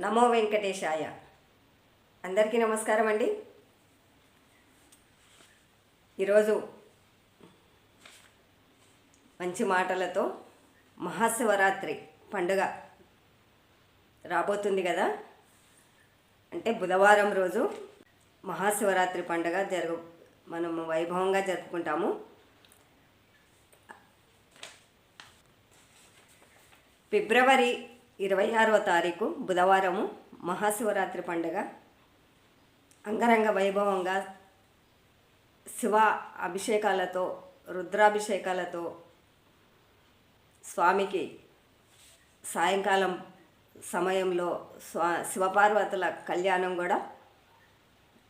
నమో వెంకటేశాయ. అందరికీ నమస్కారం అండి. ఈరోజు మంచి మాటలతో మహాశివరాత్రి పండుగ రాబోతుంది కదా. అంటే బుధవారం రోజు మహాశివరాత్రి పండుగ జరుగు మనము వైభవంగా జరుపుకుంటాము. ఫిబ్రవరి ఇరవై ఆరవ తారీఖు బుధవారము మహాశివరాత్రి పండుగ. అంగరంగ వైభవంగా శివ అభిషేకాలతో రుద్రాభిషేకాలతో స్వామికి సాయంకాలం సమయంలో స్వా శివపార్వతుల కళ్యాణం కూడా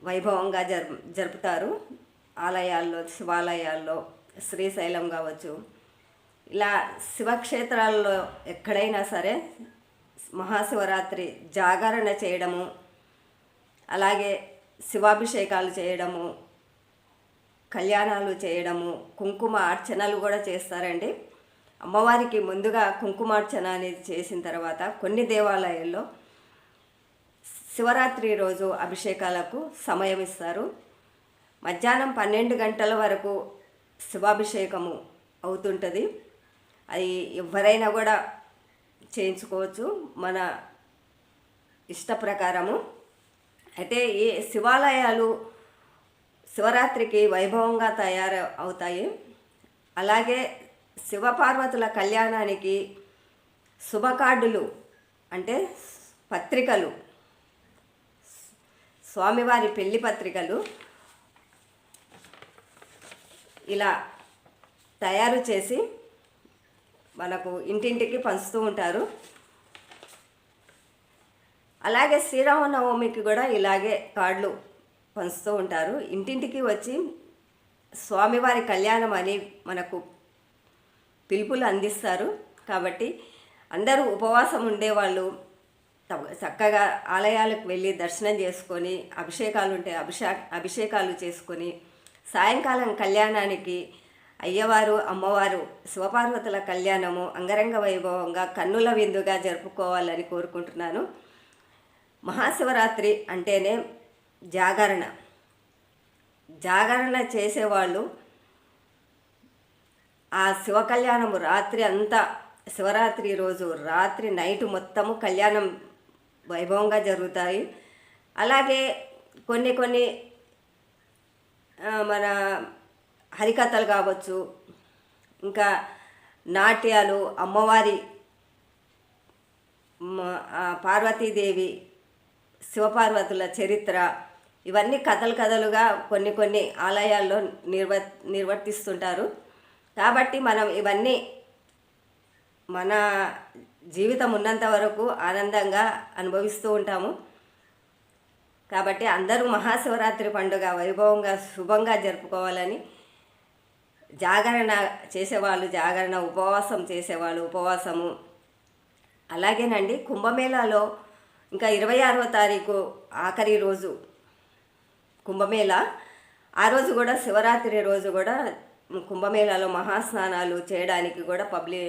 వైభవంగా జరు జరుపుతారు. ఆలయాల్లో శివాలయాల్లో శ్రీశైలం కావచ్చు. ఇలా శివక్షేత్రాల్లో ఎక్కడైనా సరే మహాశివరాత్రి జాగరణ చేయడము అలాగే శివాభిషేకాలు చేయడము కళ్యాణాలు చేయడము కుంకుమ అర్చనలు కూడా చేస్తారండి. అమ్మవారికి ముందుగా కుంకుమార్చన అనేది చేసిన తర్వాత కొన్ని దేవాలయాల్లో శివరాత్రి రోజు అభిషేకాలకు సమయం ఇస్తారు. మధ్యాహ్నం పన్నెండు గంటల వరకు శివాభిషేకము అవుతుంటుంది. అది ఎవరైనా కూడా చేయించుకోవచ్చు మన ఇష్ట ప్రకారము. అయితే ఈ శివాలయాలు శివరాత్రికి వైభవంగా తయారు అవుతాయి. అలాగే శివపార్వతుల కళ్యాణానికి శుభకార్డులు అంటే పత్రికలు స్వామివారి పెళ్ళి పత్రికలు ఇలా తయారు చేసి మనకు ఇంటింటికి పంచుతూ ఉంటారు. అలాగే శ్రీరామనవమికి కూడా ఇలాగే కార్డులు పంచుతూ ఉంటారు. ఇంటింటికి వచ్చి స్వామివారి కళ్యాణం అని మనకు పిలుపులు అందిస్తారు. కాబట్టి అందరూ ఉపవాసం ఉండేవాళ్ళు చక్కగా ఆలయాలకు వెళ్ళి దర్శనం చేసుకొని అభిషేకాలు ఉంటే అభిషే అభిషేకాలు చేసుకొని సాయంకాలం కళ్యాణానికి అయ్యవారు అమ్మవారు శివపార్వతుల కళ్యాణము అంగరంగ వైభవంగా కన్నుల విందుగా జరుపుకోవాలని కోరుకుంటున్నాను. మహాశివరాత్రి అంటేనే జాగరణ. జాగరణ చేసేవాళ్ళు ఆ శివ కళ్యాణము రాత్రి అంతా శివరాత్రి రోజు రాత్రి నైట్ మొత్తము కళ్యాణం వైభవంగా జరుగుతాయి. అలాగే కొన్ని కొన్ని మన హరికథలు కావచ్చు ఇంకా నాట్యాలు అమ్మవారి పార్వతీదేవి శివపార్వతుల చరిత్ర ఇవన్నీ కథలు కథలుగా కొన్ని కొన్ని ఆలయాల్లో నిర్వ నిర్వర్తిస్తుంటారు. కాబట్టి మనం ఇవన్నీ మన జీవితం ఉన్నంత వరకు ఆనందంగా అనుభవిస్తూ ఉంటాము. కాబట్టి అందరూ మహాశివరాత్రి పండుగ వైభవంగా శుభంగా జరుపుకోవాలని జాగరణ చేసేవాళ్ళు జాగరణ ఉపవాసం చేసేవాళ్ళు ఉపవాసము. అలాగేనండి కుంభమేళాలో ఇంకా ఇరవై ఆరవ తారీఖు ఆఖరి రోజు కుంభమేళ. ఆ రోజు కూడా శివరాత్రి రోజు కూడా కుంభమేళాలో మహాస్నానాలు చేయడానికి కూడా పబ్లి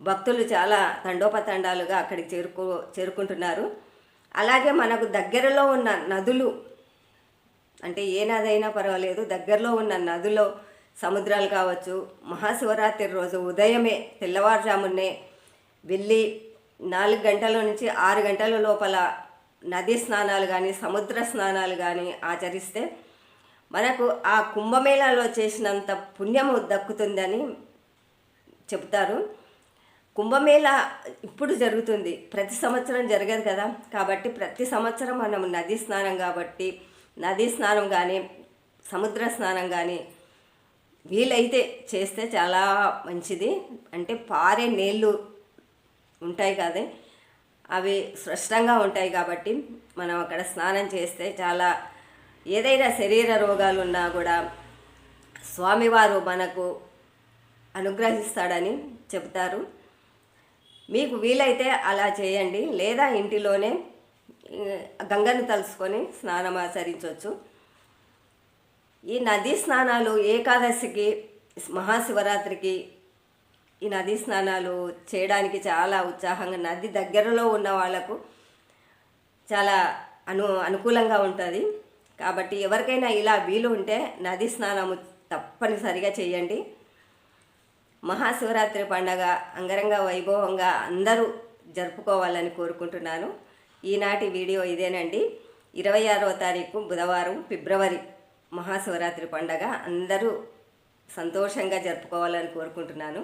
భక్తులు చాలా తండోపతండాలుగా అక్కడికి చేరుకో చేరుకుంటున్నారు. అలాగే మనకు దగ్గరలో ఉన్న నదులు అంటే ఏ నది అయినా పర్వాలేదు దగ్గరలో ఉన్న నదులో సముద్రాలు కావచ్చు మహాశివరాత్రి రోజు ఉదయమే తెల్లవారుజామునే వెళ్ళి నాలుగు గంటల నుంచి ఆరు గంటల లోపల నదీ స్నానాలు కానీ సముద్ర స్నానాలు కానీ ఆచరిస్తే మనకు ఆ కుంభమేళాలో చేసినంత పుణ్యము దక్కుతుందని చెప్తారు కుంభమేళ ఇప్పుడు జరుగుతుంది. ప్రతి సంవత్సరం జరగదు కదా. కాబట్టి ప్రతి సంవత్సరం మనం నదీ స్నానం కాబట్టి నదీ స్నానం కానీ సముద్ర స్నానం కానీ వీలైతే చేస్తే చాలా మంచిది. అంటే పారే నీళ్ళు ఉంటాయి కదా. అవి స్పష్టంగా ఉంటాయి కాబట్టి మనం అక్కడ స్నానం చేస్తే చాలా ఏదైనా శరీర రోగాలు ఉన్నా కూడా స్వామివారు మనకు అనుగ్రహిస్తాడని చెప్తారు మీకు వీలైతే అలా చేయండి. లేదా ఇంటిలోనే గంగను తలుసుకొని స్నానం ఆచరించవచ్చు ఈ నదీ స్నానాలు ఏకాదశికి మహాశివరాత్రికి ఈ నదీ స్నానాలు చేయడానికి చాలా ఉత్సాహంగా నది దగ్గరలో ఉన్న వాళ్ళకు చాలా అను అనుకూలంగా ఉంటుంది. కాబట్టి ఎవరికైనా ఇలా వీలు ఉంటే నది స్నానము తప్పనిసరిగా చేయండి. మహాశివరాత్రి పండగ అంగరంగ వైభవంగా అందరూ జరుపుకోవాలని కోరుకుంటున్నాను. ఈనాటి వీడియో ఇదేనండి. ఇరవై ఆరవ తారీఖు బుధవారం ఫిబ్రవరి మహాశివరాత్రి పండగ అందరూ సంతోషంగా జరుపుకోవాలని కోరుకుంటున్నాను.